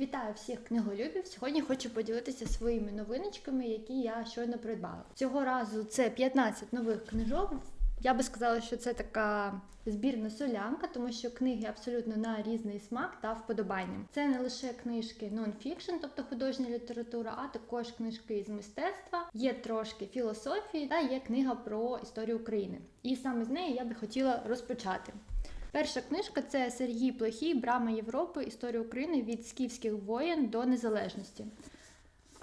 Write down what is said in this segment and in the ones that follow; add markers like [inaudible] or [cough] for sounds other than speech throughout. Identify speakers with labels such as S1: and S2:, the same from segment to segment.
S1: Вітаю всіх книголюбів! Сьогодні хочу поділитися своїми новиночками, які я щойно придбала. Цього разу це 15 нових книжок. Я би сказала, що це така збірна солянка, тому що книги абсолютно на різний смак та вподобання. Це не лише книжки нон-фікшн, тобто художня література, а також книжки з мистецтва, є трошки філософії та є книга про історію України. І саме з неї я би хотіла розпочати. Перша книжка це Сергій Плохій, Брама Європи, Історія України від скіфських воєн до незалежності.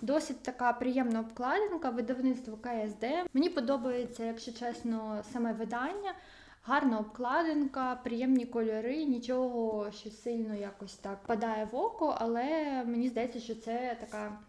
S1: Досить така приємна обкладинка, видавництво КСД. Мені подобається, якщо чесно, саме видання. Гарна обкладинка, приємні кольори, нічого, що сильно якось так падає в око, але мені здається, що це така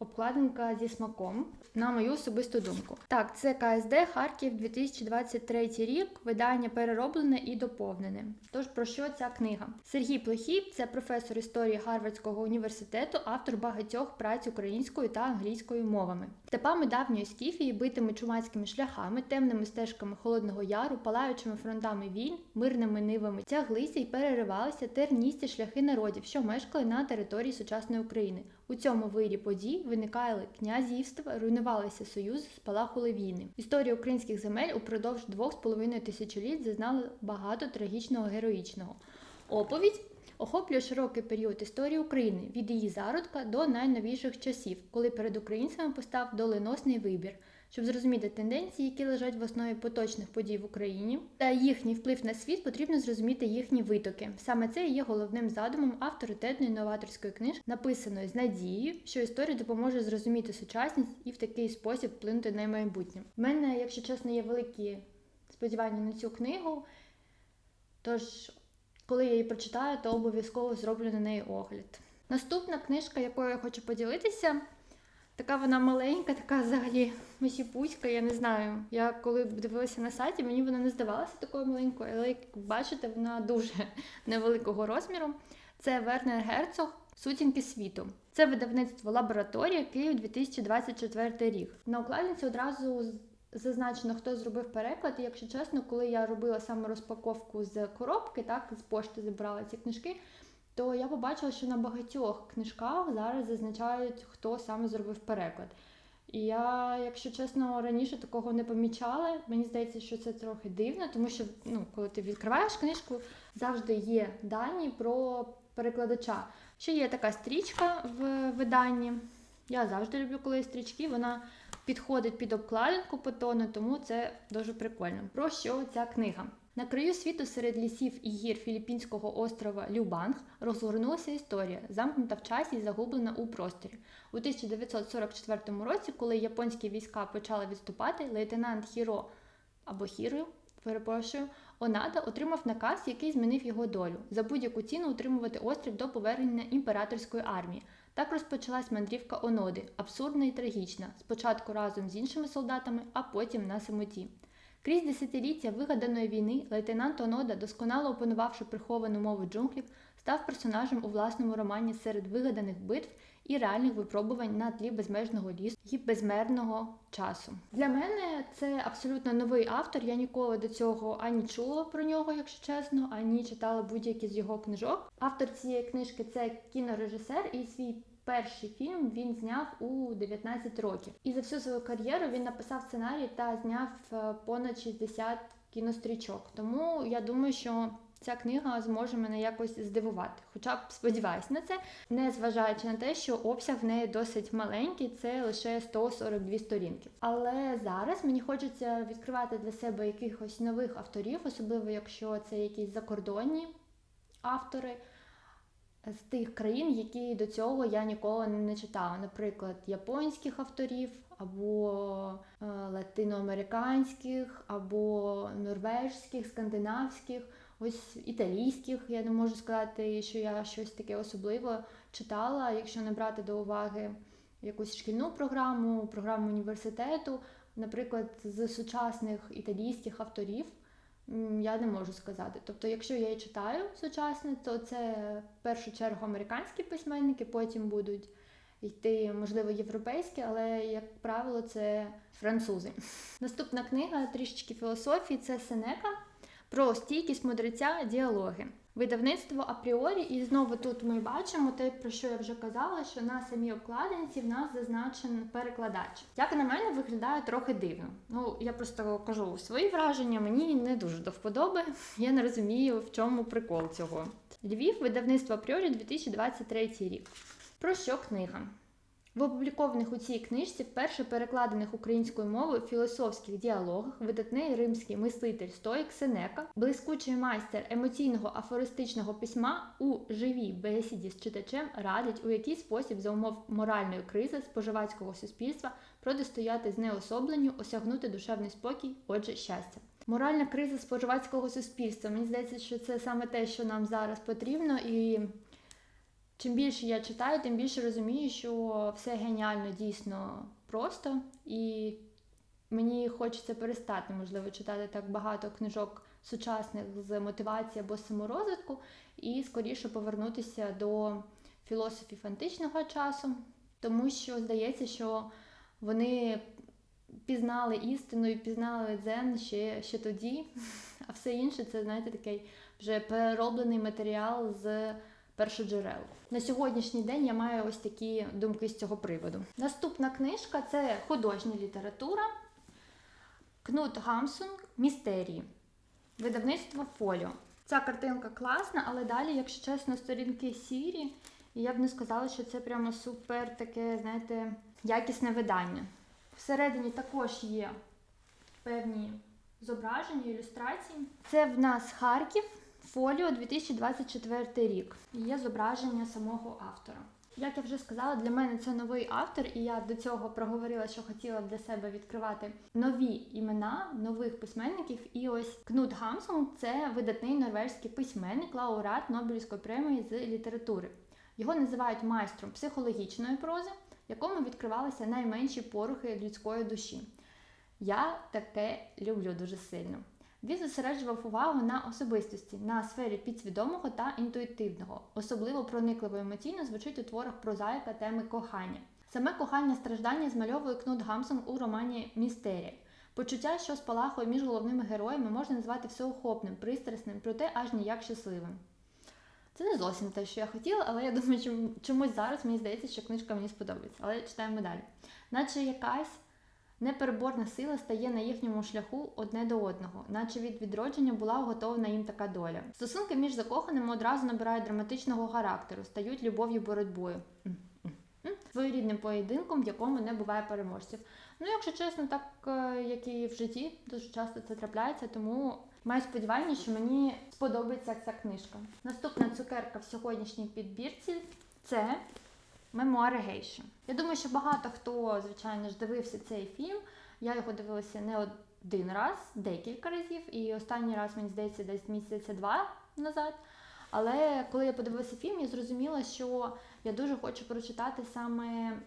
S1: обкладинка зі смаком, на мою особисту думку. Так, це КСД Харків 2023 рік, видання перероблене і доповнене. Тож про що ця книга? Сергій Плохій це професор історії Гарвардського університету, автор багатьох праць українською та англійською мовами. Степами давньої скіфії, битими чумацькими шляхами, темними стежками Холодного Яру, палаючими фронтами війн, мирними нивами тяглися й переривалися терністі шляхи народів, що мешкали на території сучасної України. У цьому вирі подій виникали князівства, руйнувалися союзи, спалахули війни. Історія українських земель упродовж двох з половиною тисячоліть зазнала багато трагічного героїчного. Оповідь охоплює широкий період історії України від її зародка до найновіших часів, коли перед українцями постав доленосний вибір. Щоб зрозуміти тенденції, які лежать в основі поточних подій в Україні, та їхній вплив на світ, потрібно зрозуміти їхні витоки. Саме це і є головним задумом авторитетної новаторської книжки, написаної з надією, що історія допоможе зрозуміти сучасність і в такий спосіб вплинути на майбутнє. У мене, якщо чесно, є великі сподівання на цю книгу. Тож, коли я її прочитаю, то обов'язково зроблю на неї огляд. Наступна книжка, якою я хочу поділитися, така вона маленька, така взагалі масіпуська, я не знаю. Я коли дивилася на сайті, мені вона не здавалася такою маленькою, але як бачите, вона дуже [laughs] невеликого розміру. Це Вернер Герцог Сутінки світу. Це видавництво лабораторія Київ 2024 рік. На укладинці одразу зазначено, хто зробив переклад. І якщо чесно, коли я робила саме розпаковку з коробки, так з пошти забрала ці книжки, то я побачила, що на багатьох книжках зараз зазначають, хто саме зробив переклад. І я, якщо чесно, раніше такого не помічала. Мені здається, що це трохи дивно, тому що ну, коли ти відкриваєш книжку, завжди є дані про перекладача. Ще є така стрічка в виданні. Я завжди люблю, коли є стрічки, вона підходить під обкладинку по тону, тому це дуже прикольно. Про що ця книга? На краю світу серед лісів і гір філіппінського острова Любанг розгорнулася історія, замкнута в часі і загублена у просторі. У 1944 році, коли японські війська почали відступати, лейтенант Хіро або Хіро, перепрошую, Онада отримав наказ, який змінив його долю за будь-яку ціну утримувати острів до повернення імператорської армії. Так розпочалась мандрівка Оноди, абсурдна і трагічна, спочатку разом з іншими солдатами, а потім на самоті. Крізь десятиліття вигаданої війни лейтенант Онода, досконало опанувавши приховану мову джунглів, став персонажем у власному романі серед вигаданих битв і реальних випробувань на тлі безмежного лісу і безмерного часу. Для мене це абсолютно новий автор. Я ніколи до цього ані чула про нього, якщо чесно, ані читала будь-які з його книжок. Автор цієї книжки це кінорежисер і свій. Перший фільм він зняв у 19 років, і за всю свою кар'єру він написав сценарій та зняв понад 60 кінострічок. Тому я думаю, що ця книга зможе мене якось здивувати. Хоча б сподіваюся на це, не зважаючи на те, що обсяг в неї досить маленький, це лише 142 сторінки. Але зараз мені хочеться відкривати для себе якихось нових авторів, особливо якщо це якісь закордонні автори з тих країн, які до цього я ніколи не читала. Наприклад, японських авторів, або е, латиноамериканських, або норвежських, скандинавських, ось італійських. Я не можу сказати, що я щось таке особливе читала, якщо не брати до уваги якусь шкільну програму, програму університету, наприклад, з сучасних італійських авторів. Я не можу сказати. Тобто, якщо я і читаю сучасне, то це в першу чергу американські письменники, потім будуть йти, можливо, європейські, але, як правило, це французи. Наступна книга трішечки філософії це Сенека про стійкість мудреця діалоги. Видавництво апріорі, і знову тут ми бачимо те, про що я вже казала, що на самій обкладинці в нас зазначений перекладач. Як на мене, виглядає трохи дивно. Ну, я просто кажу свої враження, мені не дуже до вподоби. Я не розумію, в чому прикол цього. Львів, видавництво апріорі 2023 рік. Про що книга? В опублікованих у цій книжці, вперше перекладених українською мовою філософських діалогах, видатний римський мислитель Стоїк Сенека, блискучий майстер емоційного афористичного письма у живій бесіді з читачем радить, у який спосіб за умов моральної кризи споживацького суспільства протистояти знеособленню, осягнути душевний спокій, отже, щастя. Моральна криза споживацького суспільства. Мені здається, що це саме те, що нам зараз потрібно, і чим більше я читаю, тим більше розумію, що все геніально дійсно просто, і мені хочеться перестати, можливо, читати так багато книжок сучасних з мотивації або саморозвитку, і скоріше повернутися до філософів античного часу, тому що здається, що вони пізнали істину і пізнали дзен ще, ще тоді, [laughs] а все інше це, знаєте, такий вже перероблений матеріал з першоджерел. На сьогоднішній день я маю ось такі думки з цього приводу. Наступна книжка це художня література Кнут Гамсунг Містерії. Видавництво Фоліо. Ця картинка класна, але далі, якщо чесно, сторінки сірі. І я б не сказала, що це прямо супер таке, знаєте, якісне видання. Всередині також є певні зображення, ілюстрації. Це в нас Харків, фоліо 2024 рік. Є зображення самого автора. Як я вже сказала, для мене це новий автор, і я до цього проговорила, що хотіла для себе відкривати нові імена нових письменників. І ось Кнут Гамсун це видатний норвезький письменник, лауреат Нобелівської премії з літератури. Його називають майстром психологічної прози, якому відкривалися найменші порухи людської душі. Я таке люблю дуже сильно. Він зосереджував увагу на особистості, на сфері підсвідомого та інтуїтивного. Особливо проникливо емоційно звучить у творах прозаїка теми кохання. Саме кохання страждання змальовує Кнут Гамсон у романі Містерія. Почуття, що спалахує між головними героями, можна назвати всеохопним, пристрасним, проте аж ніяк щасливим. Це не зовсім те, що я хотіла, але я думаю, чомусь зараз мені здається, що книжка мені сподобається. Але читаємо далі. Наче якась непереборна сила стає на їхньому шляху одне до одного, наче від відродження була готована їм така доля. Стосунки між закоханими одразу набирають драматичного характеру, стають любов'ю боротьбою. Своєрідним поєдинком, в якому не буває переможців. Ну, якщо чесно, так е, як і в житті, дуже часто це трапляється, тому маю сподівання, що мені сподобається ця книжка. Наступна цукерка в сьогоднішній підбірці це Мемуари Гейші. Я думаю, що багато хто, звичайно ж, дивився цей фільм. Я його дивилася не один раз, декілька разів, і останній раз, мені здається, десь місяця два назад. Але коли я подивилася фільм, я зрозуміла, що я дуже хочу прочитати саме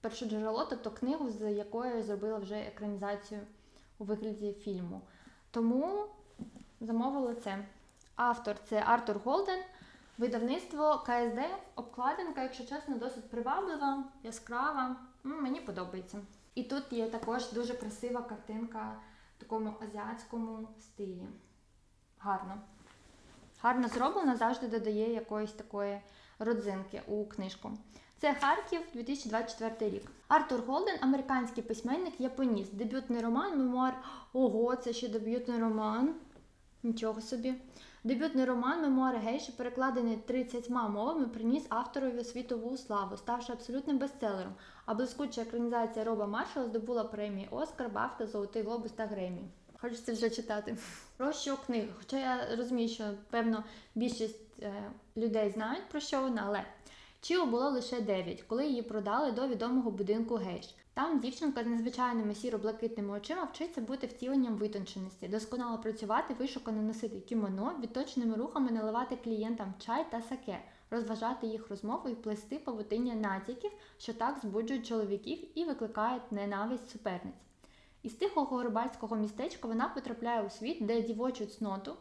S1: перше джерело, тобто книгу, з якої я зробила вже екранізацію у вигляді фільму. Тому замовила це. Автор це Артур Голден, видавництво КСД, обкладинка, якщо чесно, досить приваблива, яскрава. Мені подобається. І тут є також дуже красива картинка в такому азіатському стилі. Гарно. Гарно зроблено, завжди додає якоїсь такої родзинки у книжку. Це Харків, 2024 рік. Артур Голден, американський письменник, японіст. Дебютний роман, мемуар. Ого, це ще дебютний роман. Нічого собі. Дебютний роман Мемуари Гейші, перекладений 30 мовами, приніс авторові світову славу, ставши абсолютним бестселером. А блискуча екранізація Роба Маршала здобула премії Оскар, Бафта, Золотий Глобус та Гремі. Хочеться вже читати. Про що книга? Хоча я розумію, що певно більшість е, людей знають про що вона, але Чіо було лише 9, коли її продали до відомого будинку Гейш. Там дівчинка з незвичайними сіро-блакитними очима вчиться бути втіленням витонченості, досконало працювати, вишукано носити кімоно, відточеними рухами наливати клієнтам чай та саке, розважати їх розмову і плести павутиння натяків, що так збуджують чоловіків і викликають ненависть суперниць. Із тихого рибальського містечка вона потрапляє у світ, де дівочу цноту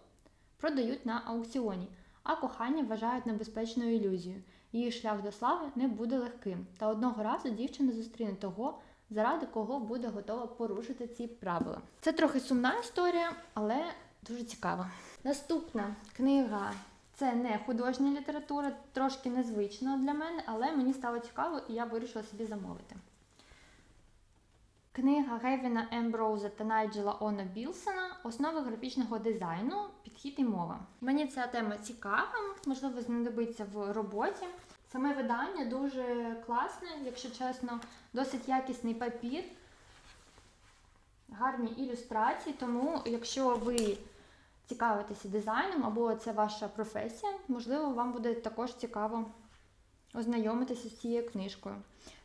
S1: продають на аукціоні, а кохання вважають небезпечною ілюзією. Її шлях до слави не буде легким, та одного разу дівчина зустріне того, заради кого буде готова порушити ці правила. Це трохи сумна історія, але Дуже цікаво. Наступна книга це не художня література, трошки незвично для мене, але мені стало цікаво і я вирішила собі замовити. Книга Гевіна Емброуза та Найджела Оно Білсона Основи графічного дизайну, підхід і мова. Мені ця тема цікава, можливо, знадобиться в роботі. Саме видання дуже класне, якщо чесно, досить якісний папір, гарні ілюстрації. Тому, якщо ви цікавитеся дизайном або це ваша професія, можливо, вам буде також цікаво ознайомитися з цією книжкою.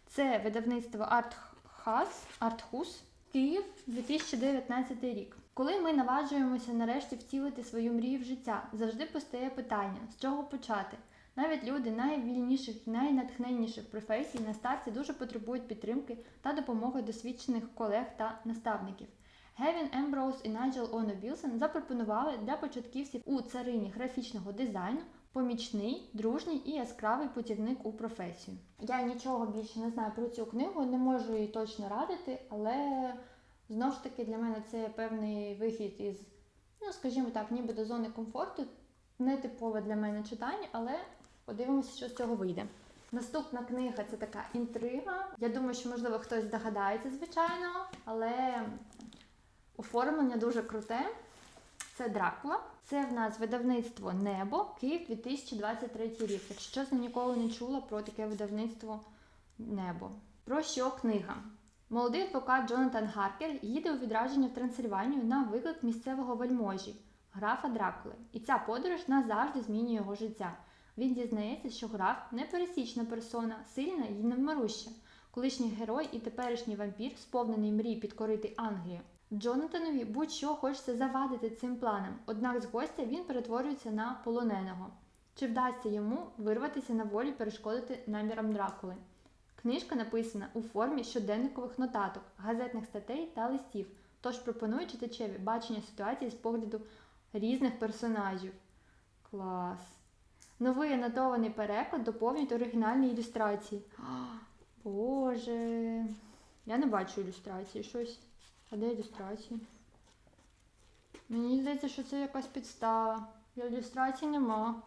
S1: Це видавництво Артхас, Артхус, Київ, 2019 рік. Коли ми наважуємося нарешті втілити свою мрію в життя, завжди постає питання, з чого почати. Навіть люди найвільніших і найнатхненніших професій на старті дуже потребують підтримки та допомоги досвідчених колег та наставників. Гевін Емброуз і Найджел Оно Білсон запропонували для початківців у царині графічного дизайну помічний, дружній і яскравий путівник у професію. Я нічого більше не знаю про цю книгу, не можу її точно радити, але знову ж таки для мене це певний вихід із, ну скажімо так, ніби до зони комфорту. Нетипове для мене читання, але подивимося, що з цього вийде. Наступна книга це така інтрига. Я думаю, що можливо хтось здогадається, звичайно, але оформлення дуже круте. Це Дракула. Це в нас видавництво Небо, Київ 2023 рік. Якщо чесно, ніколи не чула про таке видавництво Небо. Про що книга? Молодий адвокат Джонатан Гаркер їде у відраження в Трансильванію на виклик місцевого вельможі, графа Дракули. І ця подорож назавжди змінює його життя. Він дізнається, що граф непересічна персона, сильна і невмируща. Колишній герой і теперішній вампір, сповнений мрій підкорити Англію. Джонатанові будь-що хочеться завадити цим планам, однак з гостя він перетворюється на полоненого. Чи вдасться йому вирватися на волі і перешкодити намірам Дракули? Книжка написана у формі щоденникових нотаток, газетних статей та листів, тож пропонує читачеві бачення ситуації з погляду різних персонажів. Клас! Новий анотований переклад доповнюють оригінальні ілюстрації. Боже, я не бачу ілюстрації щось. А де ілюстрації? Мені здається, що це якась підстава. Ілюстрацій нема.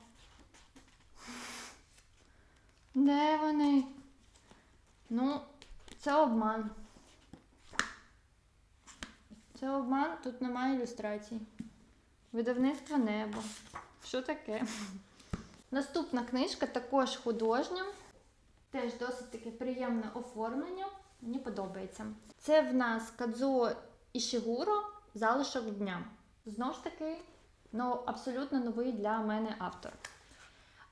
S1: Де вони? Ну, це обман. Це обман, тут немає ілюстрацій. Видавництво небо. Що таке? Наступна книжка також художня. Теж досить таке приємне оформлення. Мені подобається. Це в нас Кадзуо Ішігуро залишок дня. Знову ж таки, ну, абсолютно новий для мене автор.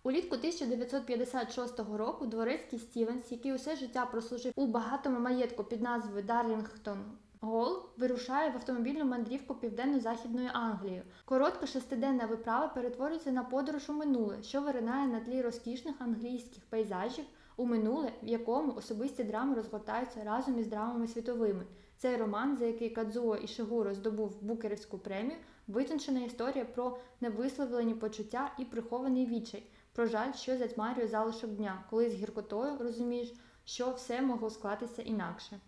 S1: Улітку 1956 року дворецький Стівенс, який усе життя прослужив у багатому маєтку під назвою Дарлінгтон Гол, вирушає в автомобільну мандрівку південно-західною Англією. Коротка шестиденна виправа перетворюється на подорож у минуле, що виринає на тлі розкішних англійських пейзажів у минуле, в якому особисті драми розгортаються разом із драмами світовими. Цей роман, за який Кадзуо Ішигуро здобув Букерівську премію, витончена історія про невисловлені почуття і прихований відчай, про жаль, що затьмарює залишок дня, коли з гіркотою розумієш, що все могло склатися інакше.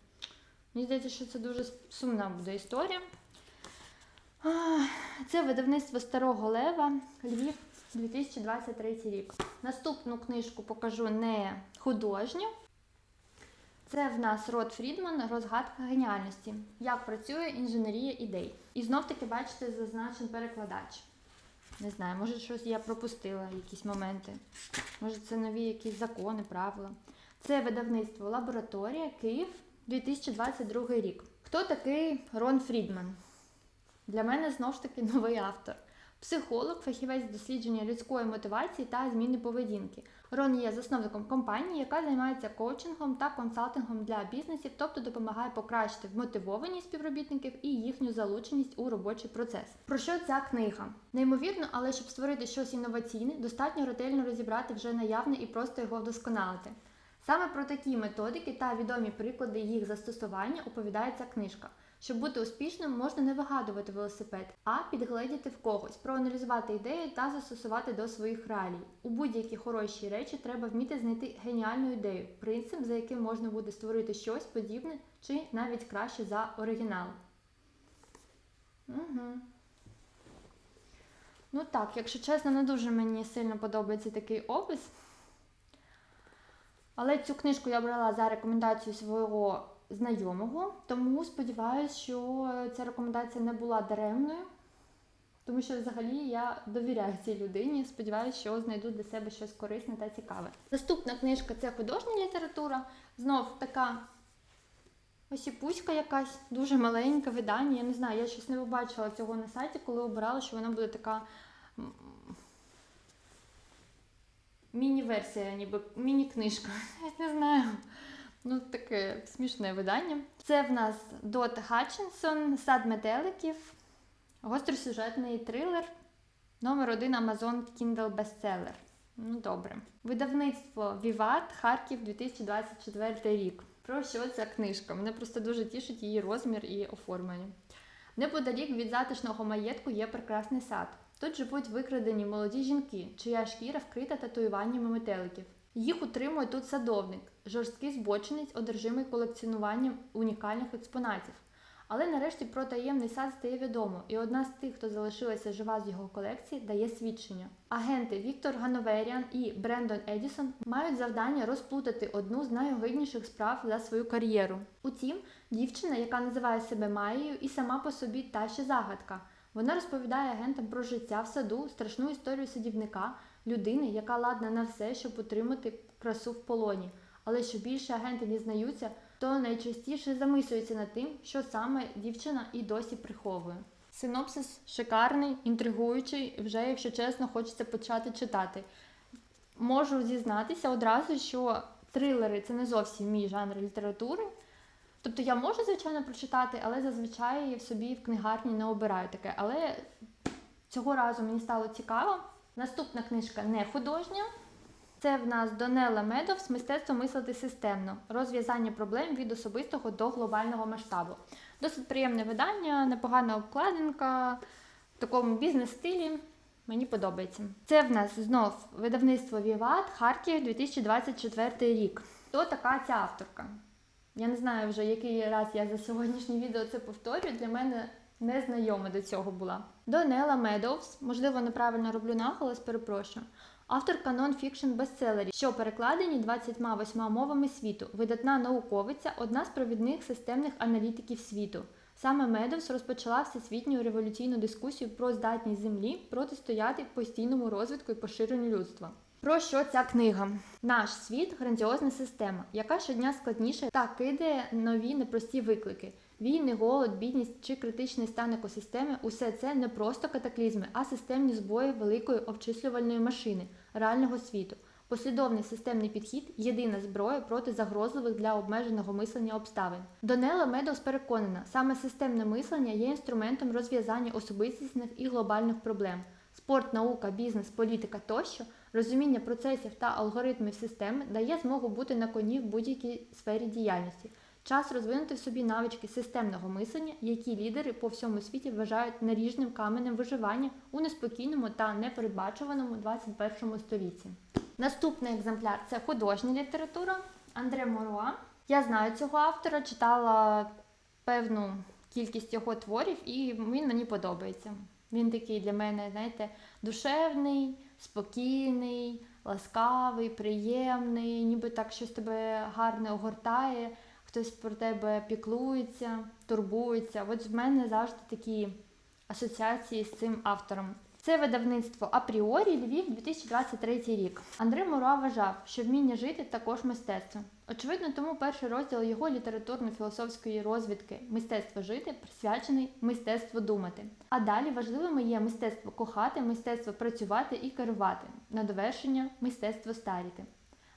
S1: Мені здається, що це дуже сумна буде історія. Це видавництво Старого Лева, Львів, 2023 рік. Наступну книжку покажу не художню. Це в нас Рот Фрідман Розгадка геніальності. Як працює інженерія ідей. І знов таки, бачите, зазначен перекладач. Не знаю, може щось я пропустила, якісь моменти. Може, це нові якісь закони, правила. Це видавництво Лабораторія Київ 2022 рік. Хто такий Рон Фрідман? Для мене знов ж таки новий автор. Психолог, фахівець дослідження людської мотивації та зміни поведінки. Рон є засновником компанії, яка займається коучингом та консалтингом для бізнесів, тобто допомагає покращити вмотивованість співробітників і їхню залученість у робочий процес. Про що ця книга? Неймовірно, але щоб створити щось інноваційне, достатньо ретельно розібрати вже наявне і просто його вдосконалити. Саме про такі методики та відомі приклади їх застосування оповідає ця книжка. Щоб бути успішним, можна не вигадувати велосипед, а підгледіти в когось, проаналізувати ідею та застосувати до своїх реалій. У будь-які хороші речі треба вміти знайти геніальну ідею, принцип, за яким можна буде створити щось подібне чи навіть краще за оригінал. Угу. Ну так, якщо чесно, не дуже мені сильно подобається такий опис. Але цю книжку я брала за рекомендацією свого знайомого, тому сподіваюся, що ця рекомендація не була даремною. Тому що взагалі я довіряю цій людині. Сподіваюся, що знайду для себе щось корисне та цікаве. Наступна книжка це художня література. Знов така осіпуська якась, дуже маленьке видання. Я не знаю, я щось не побачила цього на сайті, коли обирала, що вона буде така міні-версія, ніби міні-книжка. [laughs] Я не знаю. Ну, таке смішне видання. Це в нас Дот Хатчинсон, Сад метеликів, гостросюжетний трилер, номер один Amazon Kindle Bestseller. Ну, добре. Видавництво Віват, Харків, 2024 рік. Про що ця книжка? Мене просто дуже тішить її розмір і оформлення. Неподалік від затишного маєтку є прекрасний сад. Тут живуть викрадені молоді жінки, чия шкіра вкрита татуюваннями метеликів. Їх утримує тут садовник, жорсткий збочинець, одержимий колекціонуванням унікальних експонатів. Але нарешті про таємний сад стає відомо, і одна з тих, хто залишилася жива з його колекції, дає свідчення. Агенти Віктор Гановеріан і Брендон Едісон мають завдання розплутати одну з найогидніших справ за свою кар'єру. Утім, дівчина, яка називає себе Маєю, і сама по собі та ще загадка. Вона розповідає агентам про життя в саду, страшну історію садівника, людини, яка ладна на все, щоб утримати красу в полоні. Але що більше агенти дізнаються, то найчастіше замислюються над тим, що саме дівчина і досі приховує. Синопсис шикарний, інтригуючий, вже, якщо чесно, хочеться почати читати. Можу зізнатися одразу, що трилери це не зовсім мій жанр літератури. Тобто я можу, звичайно, прочитати, але зазвичай в собі в книгарні не обираю таке. Але цього разу мені стало цікаво. Наступна книжка не художня. Це в нас Донела Медовс Мистецтво мислити системно. Розв'язання проблем від особистого до глобального масштабу. Досить приємне видання, непогана обкладинка в такому бізнес-стилі. Мені подобається. Це в нас знов видавництво Віват, Харків, 2024 рік. Хто така ця авторка? Я не знаю вже, який раз я за сьогоднішнє відео це повторюю. Для мене незнайома до цього була. Донела Медовс, можливо, неправильно роблю наголос, перепрошую. Авторка нон-фікшн бестселерів, що перекладені 28 мовами світу, видатна науковиця, одна з провідних системних аналітиків світу. Саме Медовс розпочала всесвітню революційну дискусію про здатність Землі протистояти постійному розвитку і поширенню людства. Про що ця книга? Наш світ грандіозна система, яка щодня складніше та кидає нові непрості виклики. Війни, голод, бідність чи критичний стан екосистеми усе це не просто катаклізми, а системні збої великої обчислювальної машини реального світу. Послідовний системний підхід єдина зброя проти загрозливих для обмеженого мислення обставин. Донела Медовс переконана, саме системне мислення є інструментом розв'язання особистісних і глобальних проблем. Спорт, наука, бізнес, політика тощо, розуміння процесів та алгоритмів системи дає змогу бути на коні в будь-якій сфері діяльності. Час розвинути в собі навички системного мислення, які лідери по всьому світі вважають наріжним каменем виживання у неспокійному та непередбачуваному 21 столітті. Наступний екземпляр це художня література Андре Моруа. Я знаю цього автора, читала певну кількість його творів, і він мені подобається. Він такий для мене, знаєте, душевний, спокійний, ласкавий, приємний, ніби так щось тебе гарне огортає, хтось про тебе піклується, турбується. От в мене завжди такі асоціації з цим автором. Це видавництво Апріорі Львів 2023 рік. Андрей Мура вважав, що вміння жити також мистецтво. Очевидно, тому перший розділ його літературно-філософської розвідки Мистецтво жити присвячений мистецтву думати. А далі важливими є мистецтво кохати, мистецтво працювати і керувати, на довершення мистецтво старіти.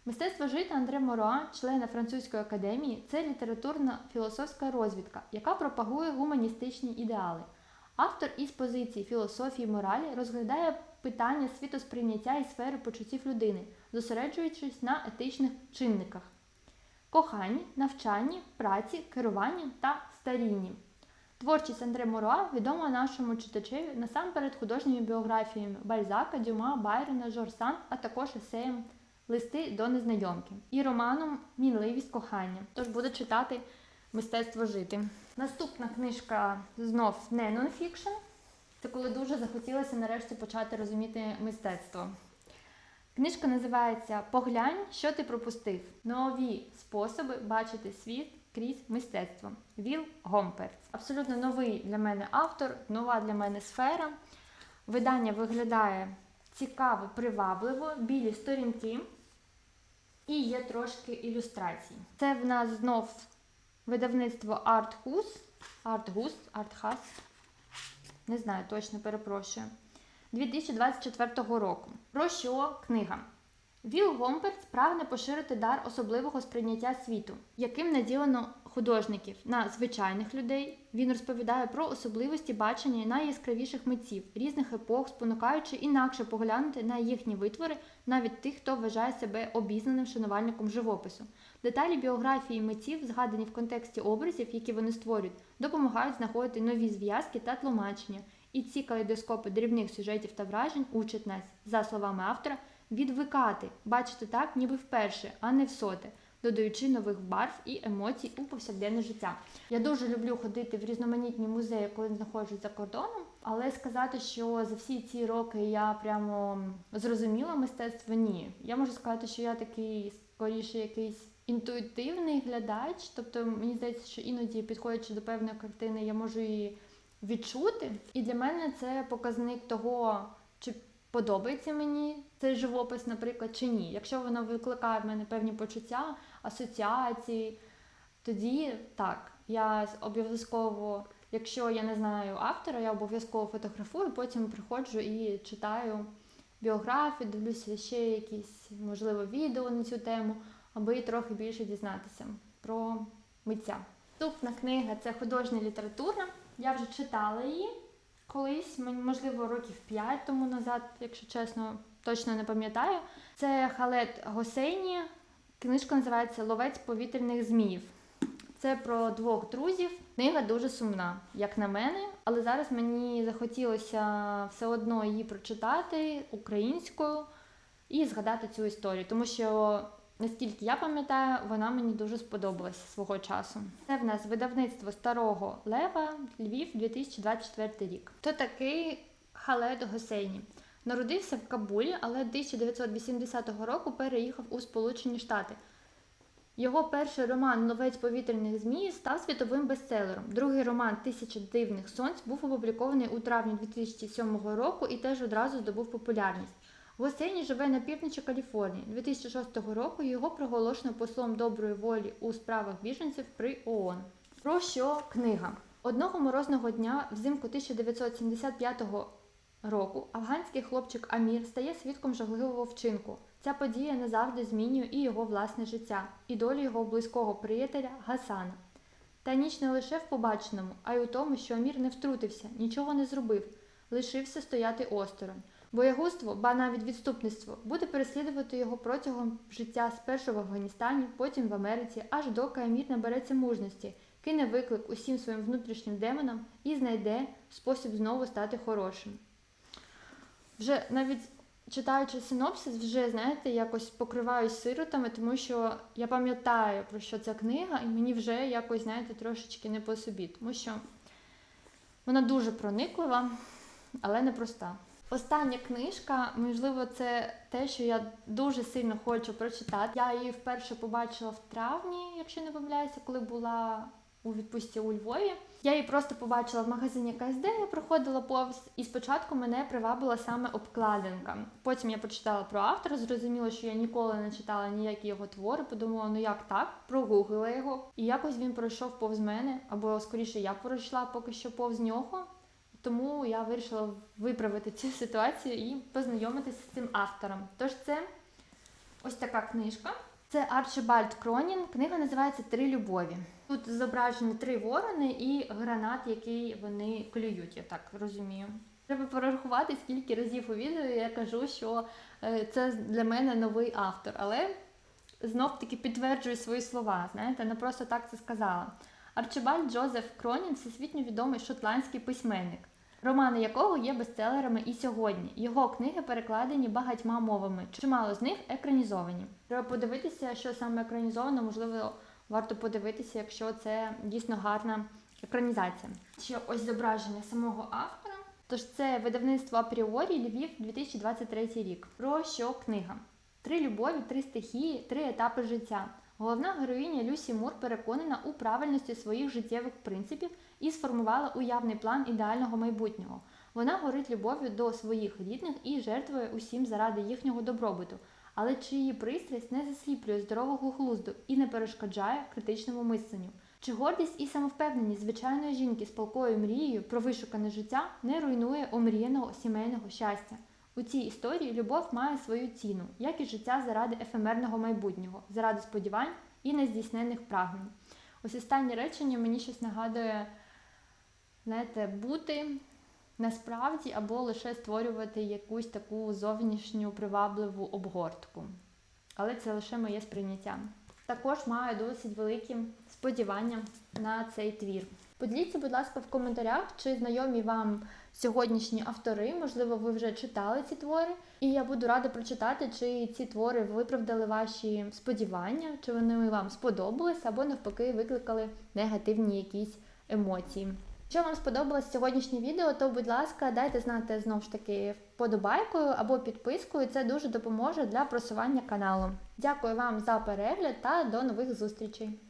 S1: Мистецтво жити Андре Моруа, члена французької академії, це літературна філософська розвідка, яка пропагує гуманістичні ідеали. Автор із позиції філософії моралі розглядає питання світосприйняття і сфери почуттів людини, зосереджуючись на етичних чинниках коханні, навчанні, праці, керуванні та старінні. Творчість Андре Моруа відома нашому читачеві насамперед художніми біографіями Бальзака, Дюма, Байрона, Жорсан, а також есеєм Листи до незнайомки і романом Мінливість кохання. Тож буду читати Мистецтво жити. Наступна книжка знов не нонфікшн. Це коли дуже захотілося нарешті почати розуміти мистецтво. Книжка називається Поглянь, що ти пропустив. Нові способи бачити світ крізь мистецтво. Віл Гомперц. Абсолютно новий для мене автор, нова для мене сфера. Видання виглядає цікаво, привабливо, білі сторінки і є трошки ілюстрацій. Це в нас знов видавництво Arthus, Arthus, Arthus, не знаю, точно перепрошую. 2024 року. Про що книга? Віл Гомперц прагне поширити дар особливого сприйняття світу, яким наділено художників на звичайних людей. Він розповідає про особливості бачення найяскравіших митців різних епох, спонукаючи інакше поглянути на їхні витвори, навіть тих, хто вважає себе обізнаним шанувальником живопису. Деталі біографії митців, згадані в контексті образів, які вони створюють, допомагають знаходити нові зв'язки та тлумачення. І ці калейдоскопи дрібних сюжетів та вражень учать нас, за словами автора, відвикати, бачити так, ніби вперше, а не всоте, додаючи нових барв і емоцій у повсякденне життя. Я дуже люблю ходити в різноманітні музеї, коли знаходжусь за кордоном, але сказати, що за всі ці роки я прямо зрозуміла мистецтво, ні. Я можу сказати, що я такий скоріше якийсь інтуїтивний глядач, тобто мені здається, що іноді підходячи до певної картини, я можу її відчути. І для мене це показник того, чи подобається мені цей живопис, наприклад, чи ні. Якщо воно викликає в мене певні почуття, асоціації, тоді так, я обов'язково, якщо я не знаю автора, я обов'язково фотографую, потім приходжу і читаю біографію, дивлюся ще якісь, можливо, відео на цю тему, аби трохи більше дізнатися про митця. Наступна книга це художня література. Я вже читала її колись, можливо, років 5 тому назад, якщо чесно, точно не пам'ятаю. Це Халет Госейні. Книжка називається Ловець повітряних зміїв. Це про двох друзів. Книга дуже сумна, як на мене, але зараз мені захотілося все одно її прочитати українською і згадати цю історію, тому що наскільки я пам'ятаю, вона мені дуже сподобалася свого часу. Це в нас видавництво старого Лева Львів 2024 рік. Хто такий Халед Госейні? Народився в Кабулі, але 1980 року переїхав у Сполучені Штати. Його перший роман Ловець повітряних змій став світовим бестселером. Другий роман Тисяча дивних сонць був опублікований у травні 2007 року і теж одразу здобув популярність. Госейні живе на півночі Каліфорнії. 2006 року його проголошено послом доброї волі у справах біженців при ООН. Про що книга? Одного морозного дня, взимку 1975 року, афганський хлопчик Амір стає свідком жахливого вчинку. Ця подія назавжди змінює і його власне життя, і долю його близького приятеля Гасана. Та ніч не лише в побаченому, а й у тому, що Амір не втрутився, нічого не зробив, лишився стояти осторонь. Боягузтво, ба навіть відступництво, буде переслідувати його протягом життя спершу в Афганістані, потім в Америці, аж доки Амір набереться мужності, кине виклик усім своїм внутрішнім демонам і знайде спосіб знову стати хорошим. Вже навіть читаючи синопсис, вже знаєте, якось покриваюсь сиротами, тому що я пам'ятаю про що ця книга, і мені вже якось, знаєте, трошечки не по собі, тому що вона дуже прониклива, але непроста. Остання книжка, можливо, це те, що я дуже сильно хочу прочитати. Я її вперше побачила в травні, якщо не помиляюся, коли була у відпустці у Львові. Я її просто побачила в магазині КСД, я проходила повз, і спочатку мене привабила саме обкладинка. Потім я почитала про автора, зрозуміла, що я ніколи не читала ніякі його твори. Подумала, ну як так? Прогуглила його, і якось він пройшов повз мене, або скоріше я пройшла поки що повз нього. Тому я вирішила виправити цю ситуацію і познайомитися з цим автором. Тож це ось така книжка. Це Арчибальд Кронін. Книга називається Три любові. Тут зображені три ворони і гранат, який вони клюють, я так розумію. Треба порахувати, скільки разів у відео я кажу, що е, це для мене новий автор, але знов таки підтверджую свої слова. Знаєте, не просто так це сказала. Арчибальд Джозеф Кронін всесвітньо відомий шотландський письменник, романи якого є бестселерами і сьогодні. Його книги перекладені багатьма мовами, чимало з них екранізовані. Треба подивитися, що саме екранізовано, можливо, варто подивитися, якщо це дійсно гарна екранізація. Ще ось зображення самого автора. Тож це видавництво апріорі Львів 2023 рік. Про що книга? Три любові, три стихії, три етапи життя. Головна героїня Люсі Мур переконана у правильності своїх життєвих принципів і сформувала уявний план ідеального майбутнього. Вона горить любов'ю до своїх рідних і жертвує усім заради їхнього добробуту. Але чи її пристрасть не засліплює здорового глузду і не перешкоджає критичному мисленню? Чи гордість і самовпевненість звичайної жінки з палкою мрією про вишукане життя не руйнує омріяного сімейного щастя? У цій історії любов має свою ціну, як і життя заради ефемерного майбутнього, заради сподівань і нездійснених прагнень. Ось останнє речення мені щось нагадує, знаєте, бути насправді або лише створювати якусь таку зовнішню привабливу обгортку. Але це лише моє сприйняття. Також маю досить великі сподівання на цей твір. Поділіться, будь ласка, в коментарях, чи знайомі вам сьогоднішні автори, можливо, ви вже читали ці твори, і я буду рада прочитати, чи ці твори виправдали ваші сподівання, чи вони вам сподобались, або навпаки викликали негативні якісь емоції. Якщо вам сподобалось сьогоднішнє відео, то будь ласка, дайте знати знову ж таки вподобайкою або підпискою. Це дуже допоможе для просування каналу. Дякую вам за перегляд та до нових зустрічей!